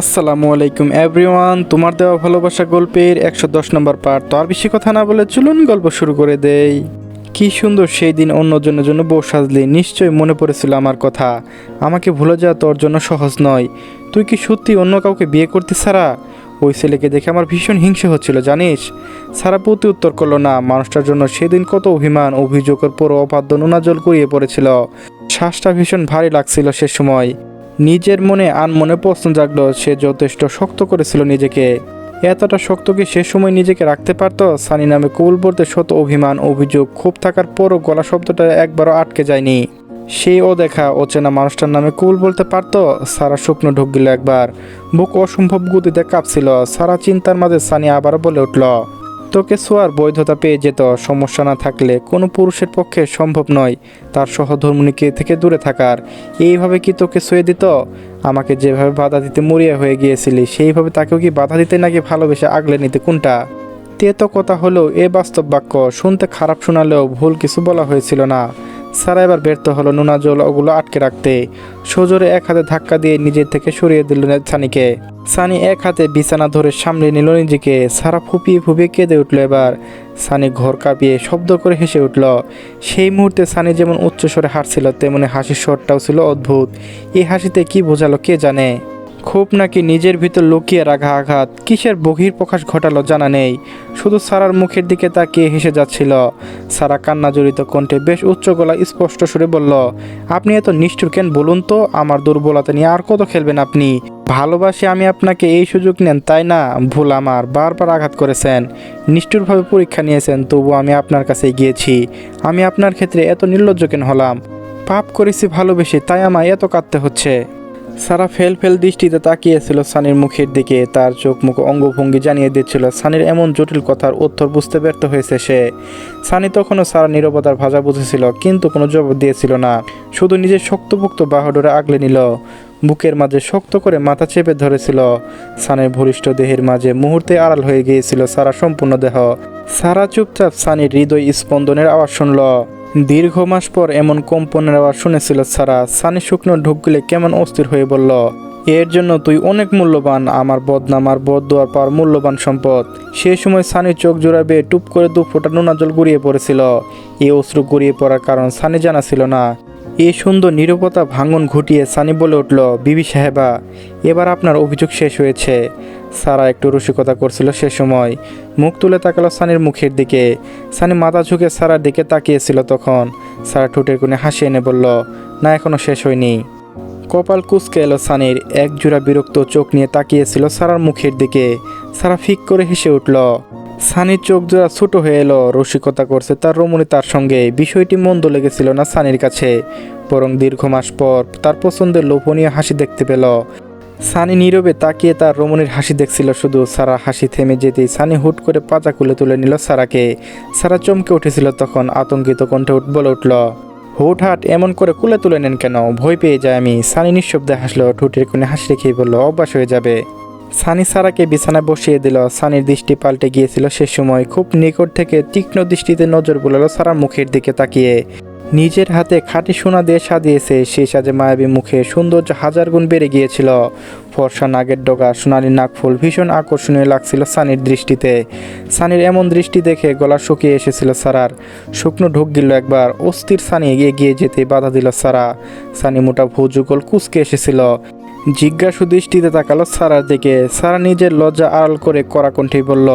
আসসালামু আলাইকুম এভরিওয়ান, তোমার দেওয়া ভালোবাসা গল্পের একশো দশ নম্বর পার্ট। তো আর বেশি কথা না বলে চলুন গল্প শুরু করে দেই। কি সুন্দর সেই দিন অন্যজনের জন্য বউ সাজলি, নিশ্চয়ই মনে পড়েছিল আমার কথা। আমাকে ভুলে যাওয়া তোর জন্য সহজ নয়। তুই কি সত্যি অন্য কাউকে বিয়ে করতে সারা ওই ছেলেকে দেখে আমার ভীষণ হিংসে হচ্ছিল, জানিস? সারা প্রতি উত্তর করল না, মানুষটার জন্য সেদিন কত অভিমান, অভিযোগের পর অবাধ্য নোনা জল করিয়ে পড়েছিল। শ্বাসটা ভীষণ ভারী লাগছিল সে সময়। নিজের মনে আন মনে প্রশ্ন জাগলো, সে যথেষ্ট শক্ত করেছিল নিজেকে। এতটা শক্ত কি সে সময় নিজেকে রাখতে পারতো? সানি নামে কবুল বলতে শত অভিমান, অভিযোগ খুব থাকার পরও গলা শব্দটা একবারও আটকে যায়নি। সেই ও দেখা অচেনা মানুষটার নামে কুল বলতে পারতো? সারা শুকনো ঢুক গেল একবার। বুক অসম্ভব গতিতে কাঁপছিল। সারা চিন্তার মাঝে সানি আবার বলে উঠল তোকে ছোঁয়ার বৈধতা পেয়ে যেত, সমস্যা না থাকলে কোনো পুরুষের পক্ষে সম্ভব নয় তার সহধর্মিনীকে থেকে দূরে থাকার। এইভাবে কি তোকে ছুঁয়ে দিত? আমাকে যেভাবে বাধা দিতে মরিয়া হয়ে গিয়েছিলি, সেইভাবে তাকেও কি বাধা দিতে নাকি ভালোবেসে আগলে নিতে কোনটা? তে তো কথা হলেও এ বাস্তব বাক্য, শুনতে খারাপ শোনালেও ভুল কিছু বলা হয়েছিল না। সারা এবার ব্যর্থ হলো নোনা জল ওগুলো আটকে রাখতে। সজোরে এক হাতে ধাক্কা দিয়ে নিজের থেকে সরিয়ে দিল সানিকে। সানি এক হাতে বিছানা ধরে সামলে নিল নিজেকে। সারা ফুপিয়ে ফুপিয়ে কেঁদে উঠল এবার। সানি ঘর কাঁপিয়ে শব্দ করে হেসে উঠল, সেই মুহূর্তে সানি যেমন উচ্চস্বরে হাসছিল, তেমনি হাসির স্বরটাও ছিল অদ্ভুত। এই হাসিতে কি বোঝালো কে জানে? খুব নাকি নিজের ভিতর লুকিয়ে রাখা আঘাত? কিসের বহির প্রকাশ ঘটালো জানা নেই। শুধু সারার মুখের দিকে তাকিয়ে হেসে যাচ্ছিল। সারা কান্না জড়িত কণ্ঠে বেশ উচ্চ গলা স্পষ্ট সুরে বলল, আপনি এত নিষ্ঠুর কেন বলুন তো? আমার দুর্বলতা নিয়ে আর কত খেলবেন আপনি? ভালোবাসি আমি আপনাকে এই সুযোগ নেন, তাই না? ভুল আমার, বারবার আঘাত করেছেন। নিষ্ঠুরভাবে পরীক্ষা নিয়েছেন, তবু আমি আপনার কাছে গিয়েছি। আমি আপনার ক্ষেত্রে এত নির্লজ্জ কেন হলাম? পাপ করেছি ভালোবেসে, তাই আমায় এত কাঁদতে হচ্ছে। সারা ফেল ফেল দৃষ্টিতে তাকিয়েছিল সানির মুখের দিকে। তার চোখ মুখ অঙ্গভঙ্গি জানিয়ে দিচ্ছিল, সানির এমন জটিল কথার উত্তর বুঝতে ব্যর্থ হয়েছে সে। সানি তখনও সারা নিরবতার ভাষা বুঝেছিল, কিন্তু কোনো জবাব দিয়েছিল না। শুধু নিজের শক্তপোক্ত বাহাডোরে আগলে নিল, বুকের মাঝে শক্ত করে মাথা চেপে ধরেছিল। সানের ভরিষ্ঠ দেহের মাঝে মুহূর্তে আড়াল হয়ে গিয়েছিল সারা সম্পূর্ণ দেহ। সারা চুপচাপ সানির হৃদয় স্পন্দনের আওয়াজ শুনল। দীর্ঘ মাস পর এমন কম্পনের আওয়াজ শুনেছিল সারা সানি শুকনো ঢুকলে কেমন অস্থির হয়ে বলল, এর জন্য তুই অনেক মূল্যবান, আমার বদনাম আর বদুয়ার পাওয়ার মূল্যবান সম্পদ। সে সময় সানি চোখ জোড়া বেয়ে টুপ করে দু ফোঁটা নোনা জল গড়িয়ে পড়েছিল। এ অশ্রু গড়িয়ে পড়ার কারণ সানি জানা ছিল না। এই সুন্দর নিরবতা ভাঙন ঘটিয়ে সানি বলে উঠল, বিবি সাহেবা, এবার আপনার অভিযোগ শেষ হয়েছে। সারা একটু রসিকতা করছিল সে সময়। মুখ তুলে তাকালো সানির মুখের দিকে। সানি মাথা ঝুঁকে সারার দিকে তাকিয়েছিল তখন। সারা ঠোঁটের কোণে হাসি এনে বলল, না এখনও শেষ হয়নি। কপাল কুচকে এলো সানির। এক জোড়া বিরক্ত চোখ নিয়ে তাকিয়েছিল সারার মুখের দিকে। সারা ফিক করে হেসে উঠল সানির চোখ জোড়া ছোট হয়ে এলো, রসিকতা করছে তার রমণী তার সঙ্গে। বিষয়টি মন্দ লেগেছিল না সানির কাছে। বরং দীর্ঘ মাস পর তার পছন্দের লোভনীয় হাসি দেখতে পেল। সানি নীরবে তাকিয়ে তার রমণীর হাসি দেখছিল শুধু। সারা হাসি থেমে যেতেই সানি হুট করে পাজা খুলে তুলে নিল সারাকে। সারা চমকে উঠেছিল তখন আতঙ্কিত কণ্ঠে বলে উঠল হুটহাট এমন করে কুলে তুলে নেন কেন? ভয় পেয়ে যায় আমি। সানি নিঃশব্দে হাসলো, ঠোঁটের কোণে হাসি রেখেই বলল, অভ্যাস হয়ে যাবে। সানি সারাকে বিছানায় বসিয়ে দিল। সানির দৃষ্টি পাল্টে গিয়েছিল সে সময়। খুব নিকট থেকে তীক্ষ্ণ দৃষ্টিতে নজর বুলালো সারা মুখের দিকে তাকিয়ে। নিজের হাতে খাঁটি সোনা দিয়ে সাজিয়েছে। সেই সাজে মায়াবী মুখে সৌন্দর্য হাজার গুণ বেড়ে গিয়েছিল। ফর্সা নাগের ডগা, সোনালি নাকফুল ভীষণ আকর্ষণীয় লাগছিল সানির দৃষ্টিতে। সানির এমন দৃষ্টি দেখে গলা শুকিয়ে এসেছিল সারার। শুকনো ঢুক গেল একবার। অস্থির সানি এগিয়ে গিয়ে যেতে বাধা দিল সারা। সানি মোটা ভুজুগল কুচকে এসেছিল। জিজ্ঞাসু দৃষ্টিতে তাকালো সারার দিকে। সারা নিজের লজ্জা আড়াল করে কড়া কণ্ঠে বলল,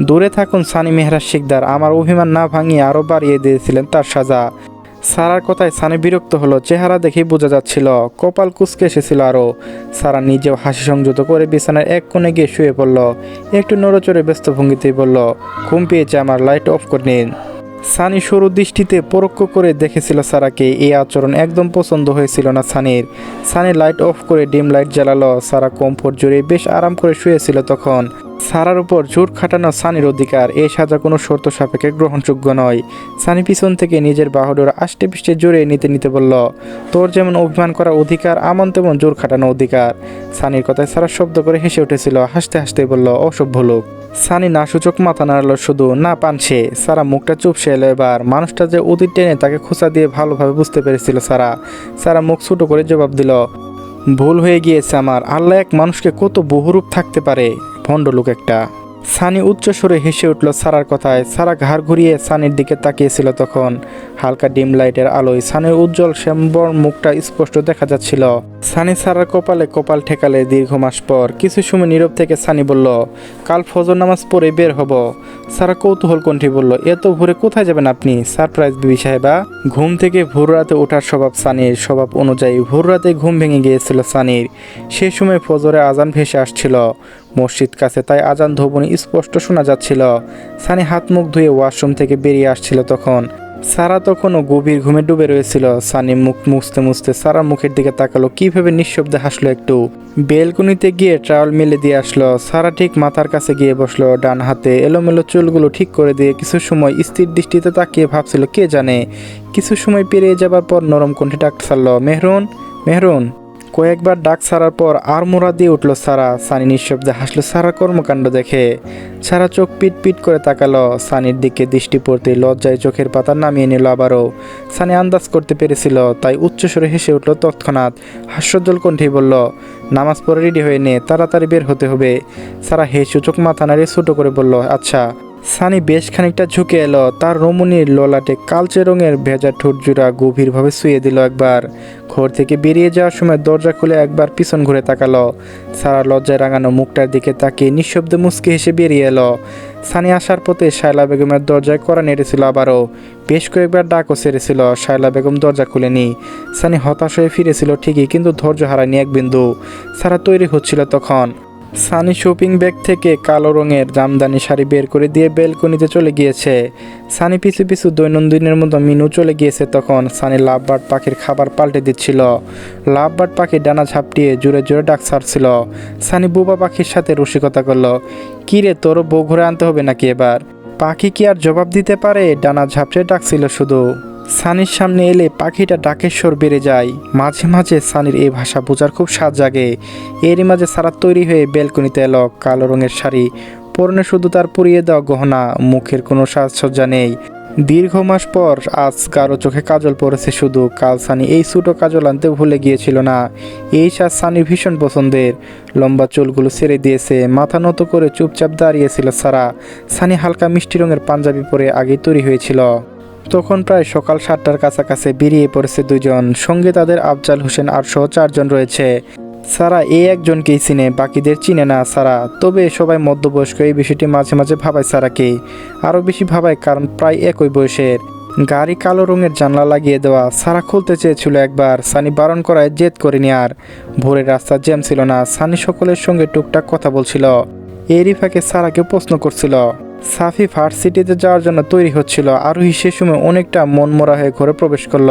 দূরে থাকুন সানি মেহরা শিকদার, আমার অভিমান না ভাঙিয়ে আরও বাড়িয়ে দিয়েছিলেন তার সাজা। সারার কথায় সানি বিরক্ত হলো, চেহারা দেখেই বোঝা যাচ্ছিল, কপাল কুচকে এসেছিল আরও সারা নিজেও হাসি সংযত করে বিছানার এক কোণে গিয়ে শুয়ে পড়ল, একটু নড়চড়ে ব্যস্ত ভঙ্গিতেই বলল, ঘুম পেয়েছে আমার, লাইট অফ করে নিন। সানি সরু দৃষ্টিতে পরোক্ষ করে দেখেছিল সারাকে। এই আচরণ একদম পছন্দ হয়েছিল না সানির। সানি লাইট অফ করে ডিম লাইট জ্বালালো। সারা কমফোর্ট জুড়ে বেশ আরাম করে শুয়েছিল তখন। সারার উপর জোর খাটানো সানির অধিকার। এই সাজা কোনো শর্ত সাপেক্ষে গ্রহণযোগ্য নয়। সানি পিছন থেকে নিজের বাহুডোর আষ্টে পিষ্টে জোরে নিতে নিতে বলল, তোর যেমন অভিমান করার অধিকার আমন তেমন জোর খাটানো অধিকার। সানির কথায় সারা শব্দ করে হেসে উঠেছিল, হাসতে হাসতে বলল, অসভ্য লোক। সানি না সূচক মাথা নাড়ালো শুধু, না পানছে সারা মুখটা চুপসে এলো এবার। মানুষটা যে অতীত টেনে তাকে খোঁচা দিয়ে ভালোভাবে বুঝতে পেরেছিল সারা। সারা মুখ ছোটো করে জবাব দিল, ভুল হয়ে গিয়েছে আমার। আল্লাহ এক মানুষকে কত বহুরূপ থাকতে পারে? ভণ্ড লোক একটা। সানি উচ্চ সুরে হেসে উঠল, সারার কথায়, সারা ঘাড় ঘুরিয়ে সানির দিকে তাকিয়েছিল তখন। হালকা ডিম লাইটের আলোয় সানির উজ্জ্বল শ্যামবর মুখটা স্পষ্ট দেখা যাচ্ছিল। সানি সারার কপালে কপাল ঠেকালে দীর্ঘ মাস পর কিছু সময় নীরব থেকে সানি বলল, কাল ফজর নামাজ পড়ে বের হব। সারা কৌতূহল কণ্ঠে বলল, এত ভোরে কোথায় যাবেন আপনি? সারপ্রাইজ বিবি সাহেবা। ঘুম থেকে ভোর রাতে ওঠার স্বভাব সানির, স্বভাব অনুযায়ী ভোর রাতে ঘুম ভেঙে গিয়েছিল সানির। সে সময় ফজরে আজান ভেসে আসছিল। মসজিদ কাছে তাই আজান ধবনি স্পষ্ট শোনা যাচ্ছিল। সানি হাত মুখ ধুয়ে ওয়াশরুম থেকে বেরিয়ে আসছিল তখন। সারা তখনও গভীর ঘুমে ডুবে রয়েছিল। সানি মুখ মুছতে মুছতে সারা মুখের দিকে তাকালো, কীভাবে নিঃশব্দে হাসলো একটু। বেলকুনিতে গিয়ে ট্রাওয়েল মেলে দিয়ে আসলো। সারা ঠিক মাথার কাছে গিয়ে বসল। ডান হাতে এলোমেলো চুলগুলো ঠিক করে দিয়ে কিছু সময় স্থির দৃষ্টিতে তাকিয়ে ভাবছিল, কে জানে? কিছু সময় পেরিয়ে যাবার পর নরম কণ্ঠে ডাক ছাড়লো, মেহরুন মেহরুন। কয়েকবার ডাক ছাড়ার পর আর মোড়া দিয়ে উঠল সারা। সানি নিঃশব্দে হাসলো, সারা কর্মকাণ্ড দেখে। সারা চোখ পিট পিট করে তাকালো। সানির দিকে দৃষ্টি পড়তে লজ্জায় চোখের পাতা নামিয়ে নিল আবারও। সানি আন্দাজ করতে পেরেছিল, তাই উচ্চস্বরে হেসে উঠল তৎক্ষণাৎ। হাস্যজ্জ্বল কণ্ঠেই বলল, নামাজ পড়ে রেডি হয়ে নে, তাড়াতাড়ি বের হতে হবে। সারা হেসে চোখ মাথা নাড়িয়ে ছোটো করে বলল আচ্ছা। সানি বেশ খানিকটা ঝুঁকে এলো। তার রমণীর ললাটে কালচে রঙের ভেজা ঠোঁটজোড়া গভীরভাবে শুয়ে দিল একবার। ঘর থেকে বেরিয়ে যাওয়ার সময় দরজা খুলে একবার পিছন ঘুরে তাকালো। সারা লজ্জায় রাঙানো মুখটার দিকে তাকিয়ে নিঃশব্দে মুচকে হেসে বেরিয়ে এলো। সানি আসার পথে শায়লা বেগমের দরজায় করা নেড়েছিল আবারও। বেশ কয়েকবার ডাকও সেরেছিল, শায়লা বেগম দরজা খুলেনি। সানি হতাশ হয়ে ফিরেছিল ঠিকই, কিন্তু ধৈর্য হারায়নি এক বিন্দু। সারা তৈরি হচ্ছিল তখন। সানি শপিং ব্যাগ থেকে কালো রঙের জামদানি শাড়ি বের করে দিয়ে বেলকনিতে চলে গিয়েছে। সানি পিছু পিছু দৈনন্দিনের মতো মিনু চলে গিয়েছে তখন সানি লাভবার্ড পাখির খাবার পাল্টে দিচ্ছিল। লাভবার্ড পাখির ডানা ঝাপটিয়ে জোরে জোরে ডাক ছাড়ছিল। সানি বুবা পাখির সাথে রসিকতা করল, কী রে তোরও বউ ঘুরে আনতে হবে নাকি এবার? পাখি কি আর জবাব দিতে পারে? ডানা ঝাপটে ডাকছিল শুধু। সানির সামনে এলে পাখিটা ডাকের স্বর বেড়ে যায়। মাঝে মাঝে সানির এই ভাষা বোঝার খুব স্বাদ জাগে। এরই মাঝে সারা তৈরি হয়ে বেলকনিতে এলো কালো রঙের শাড়ি। পরনে শুধু তার পরিয়ে দেওয়া গহনা, মুখের কোনো সাজসজ্জা নেই। দীর্ঘ মাস পর আজ কারও চোখে কাজল পড়েছে শুধু। কাল সানি এই ছোটো কাজল আনতে ভুলে গিয়েছিল না। এই সাজ সানির ভীষণ পছন্দের। লম্বা চুলগুলো ছেড়ে দিয়েছে, মাথা নত করে চুপচাপ দাঁড়িয়েছিল সারা। সানি হালকা মিষ্টি রঙের পাঞ্জাবি পরে আগেই তৈরি হয়েছিল। তখন প্রায় সকাল সাতটার কাছাকাছি বেরিয়ে পড়েছে দুজন। সঙ্গে তাদের আফজাল হোসেন আর সহ চারজন রয়েছে। সারা এই একজনকেই চিনে, বাকিদের চিনে না সারা। তবে সবাই মধ্যবয়স্ক, এই বিষয়টি মাঝে মাঝে ভাবায় সারাকে। আরও বেশি ভাবায় কারণ প্রায় একই বয়সের। গাড়ি কালো রঙের জানলা লাগিয়ে দেওয়া সারা খুলতে চেয়েছিল একবার। সানি বারণ করায় জেদ করেনি আর। ভোরের রাস্তা জ্যাম ছিল না। সানি সকলের সঙ্গে টুকটাক কথা বলছিল। এরই ফাঁকে সারাকে প্রশ্ন করছিল। সাফি ভার্সিটিতে যাওয়ার জন্য তৈরি হচ্ছিল। আরোহী সে সময় অনেকটা মনমরা হয়ে ঘরে প্রবেশ করল।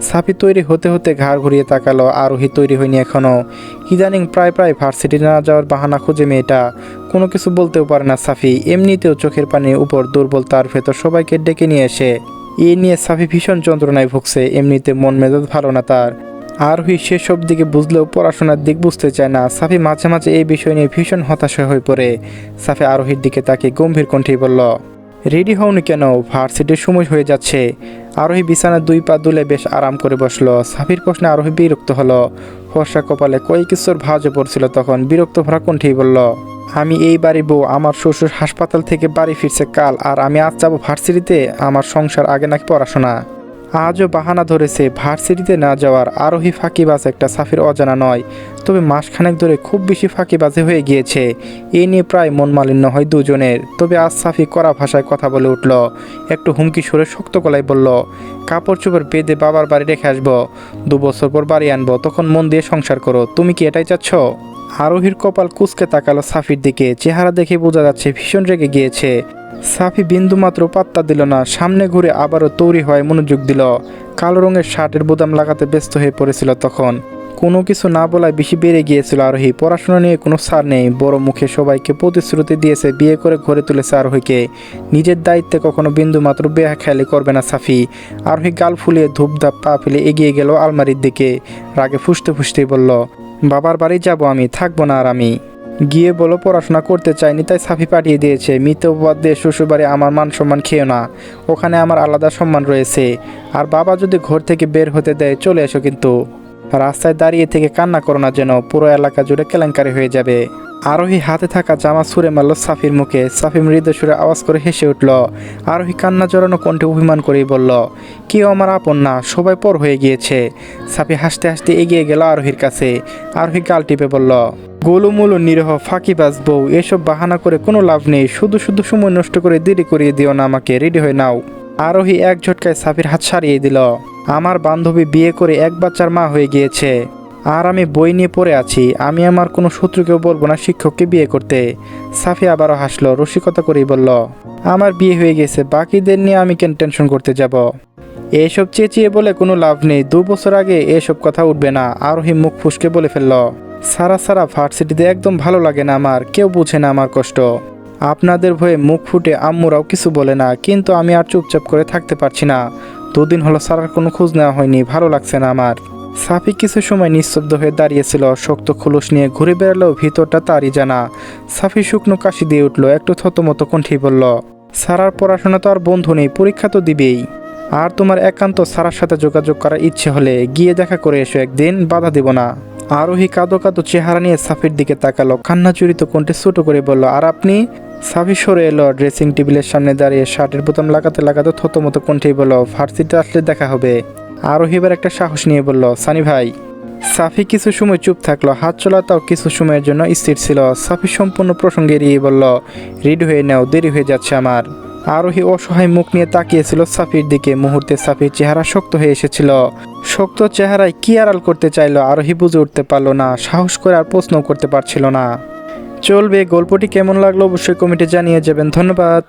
সাফি তৈরি হতে হতে ঘাড় ঘুরিয়ে তাকালো। আরোহী তৈরি হয়নি এখনও ইদানিং প্রায় প্রায় ভার্সিটি না যাওয়ার বাহানা খুঁজে মেয়েটা। কোনো কিছু বলতেও পারে না সাফি। এমনিতেও চোখের পানির উপর দুর্বল তার ভেতর সবাইকে ডেকে নিয়ে এসে। এ নিয়ে সাফি ভীষণ যন্ত্রণায় ভুগছে। এমনিতে মন মেজাজ ভালো না তার। আরোহী সেসব দিকে বুঝলেও পড়াশোনার দিক বুঝতে চায় না। সাফি মাঝে মাঝে এই বিষয় নিয়ে ভীষণ হতাশা হয়ে পড়ে। সাফি আরোহীর দিকে তাকে গম্ভীর কণ্ঠেই বলল, রেডি হওনি কেন? ভার্সিটির সময় হয়ে যাচ্ছে। আরোহী বিছানায় দুই পা দুলে বেশ আরাম করে বসল। সাফির প্রশ্নে আরোহী বিরক্ত হলো। ফর্সা কপালে কয়েক কিশোর ভাজে পড়ছিল তখন বিরক্ত ভরা কণ্ঠেই বলল, আমি এই বাড়ি বউ, আমার শ্বশুর হাসপাতাল থেকে বাড়ি ফিরছে কাল, আর আমি আজ যাব ভার্সিটিতে? আমার সংসার আগে নাকি পড়াশোনা? আজও বাহানা ধরেছে, ভার্সিটিতে না যাওয়ার আরোহী ফাঁকিবাজ একটা সাফির অজানা নয়। তবে মাসখানেক ধরে খুব বেশি ফাঁকিবাজি হয়ে গিয়েছে। এ নিয়ে প্রায় মন মালিন্য হয় দুজনের। তবে আজ সাফি কড়া ভাষায় কথা বলে উঠল। একটু হুমকি সরে শক্ত গলায় বলল, কাপড় চোপড় বেঁধে বাবার বাড়ি রেখে আসব। দু বছর পর বাড়ি আনব। তখন মন দিয়ে সংসার করো। তুমি কি এটাই চাচ্ছ? আরোহীর কপাল কুচকে তাকালো সাফির দিকে। চেহারা দেখে বোঝা যাচ্ছে ভীষণ রেগে গিয়েছে। সাফি বিন্দুমাত্র পাত্তা দিল না, সামনে ঘুরে আবারও তৈরি হয় মনোযোগ দিল। কালো রঙের শার্টের বোতাম লাগাতে ব্যস্ত হয়ে পড়েছিল তখন। কোনো কিছু না বলায় বেশি বেড়ে গিয়েছিল আরোহী। পড়াশোনা নিয়ে কোনো সার নেই, বড় মুখে সবাইকে প্রতিশ্রুতি দিয়েছে বিয়ে করে ঘরে তুলেছে আরোহীকে। নিজের দায়িত্বে কখনো বিন্দুমাত্র বেহা খেয়ালি করবে না সাফি। আরোহী গাল ফুলিয়ে ধূপধাপ পা ফেলে এগিয়ে গেল আলমারির দিকে। রাগে ফুসতে ফুসতেই বলল, বাবার বাড়ি যাব আমি, থাকব না আর আমি। গিয়ে বলো, পড়াশোনা করতে চাইনি, তাই সাফি পাঠিয়ে দিয়েছে। মিতবাদ দিয়ে শ্বশুরবাড়ি আমার মান সম্মান খেয়েও না। ওখানে আমার আলাদা সম্মান রয়েছে। আর বাবা যদি ঘর থেকে বের হতে দেয়, চলে এসো কিন্তু। রাস্তায় দাঁড়িয়ে থেকে কান্না করো না যেন, পুরো এলাকা জুড়ে কেলেঙ্কারি হয়ে যাবে। আরোহী হাতে থাকা জামা ছুঁড়ে মারল সাফির মুখে। সাফি মৃদু সুরে আওয়াজ করে হেসে উঠল, আরোহী কান্না জড়ানো কণ্ঠে অভিমান করেই বলল, কেউ আমার আপন না, সবাই পর হয়ে গিয়েছে। সাফি হাসতে হাসতে এগিয়ে গেল আরোহীর কাছে। আরোহী গাল টিপে বলল গোলুমুলু নিরহ ফাঁকিবাজ বউ, এসব বাহানা করে কোনো লাভ নেই। শুধু শুধু সময় নষ্ট করে দেরি করিয়ে দিও না আমাকে, রেডি হয়ে নাও। আরোহী এক ঝটকায় সাফির হাত সারিয়ে দিল। আমার বান্ধবী বিয়ে করে এক বাচ্চার মা হয়ে গিয়েছে। আর আমি বই নিয়ে পড়ে আছি। আমি আমার কোনো শত্রুকেও বলব না শিক্ষককে বিয়ে করতে। সাফি আবারও হাসলো, রসিকতা করেই বলল, আমার বিয়ে হয়ে গেছে, বাকিদের নিয়ে আমি কেন টেনশন করতে যাব? এসব চেঁচিয়ে বলে কোনো লাভ নেই। দু বছর আগে এসব কথা উঠবে না। আরোহী মুখ ফুসকে বলে ফেলল সারা সারা ভার্সিটিতে একদম ভালো লাগে না আমার, কেউ বুঝে না আমার কষ্ট। আপনাদের ভয়ে মুখ ফুটে আম্মুরাও কিছু বলে না, কিন্তু আমি আর চুপচাপ করে থাকতে পারছি না। দুদিন হলো সারার কোনো খোঁজ নেওয়া হয়নি, ভালো লাগছে না আমার। সাফি কিছু সময় নিস্তব্ধ হয়ে দাঁড়িয়েছিল, শক্ত খোলস নিয়ে ঘুরে বেড়ালেও ভিতরটা তারই জানা। সাফি শুকনো কাশি দিয়ে উঠল, একটু থতমতো কণ্ঠেই বলল সারার পড়াশোনা তো আর বন্ধু নেই, পরীক্ষা তো দিবেই। আর তোমার একান্ত সারার সাথে যোগাযোগ করার ইচ্ছে হলে গিয়ে দেখা করে এসো, একদিন বাধা দেব না। আরোহী কাঁদো কাঁদো চেহারা নিয়ে সাফির দিকে তাকালো। কান্না চুরিত কণ্ঠে ছোট করে বলল, আর আপনি? সাফি সরে এলো, ড্রেসিং টেবিলের সামনে দাঁড়িয়ে শার্টের বোতাম লাগাতে লাগাতে থতমতো কণ্ঠেই বলল ভার্সিটিতে আসলে দেখা হবে। আরোহী এবার একটা সাহস নিয়ে বলল, সানি ভাই। সাফি কিছু সময় চুপ থাকল, হাত চলাটাও কিছু সময়ের জন্য স্থির ছিল। সাফি সম্পূর্ণ প্রসঙ্গে এড়িয়ে বলল, রেডি হয়ে নাও, দেরি হয়ে যাচ্ছে আমার। আরোহী অসহায় মুখ নিয়ে তাকিয়েছিল সাফির দিকে। মুহূর্তে সাফির চেহারা শক্ত হয়ে এসেছিল। শক্ত চেহারায় কি আড়াল করতে চাইল আরোহী বুঝে উঠতে পারল না, সাহস করে আর প্রশ্ন করতে পারছিল না। চলবে, গল্পটি কেমন লাগল অবশ্যই কমিটি জানিয়ে যাবেন। ধন্যবাদ।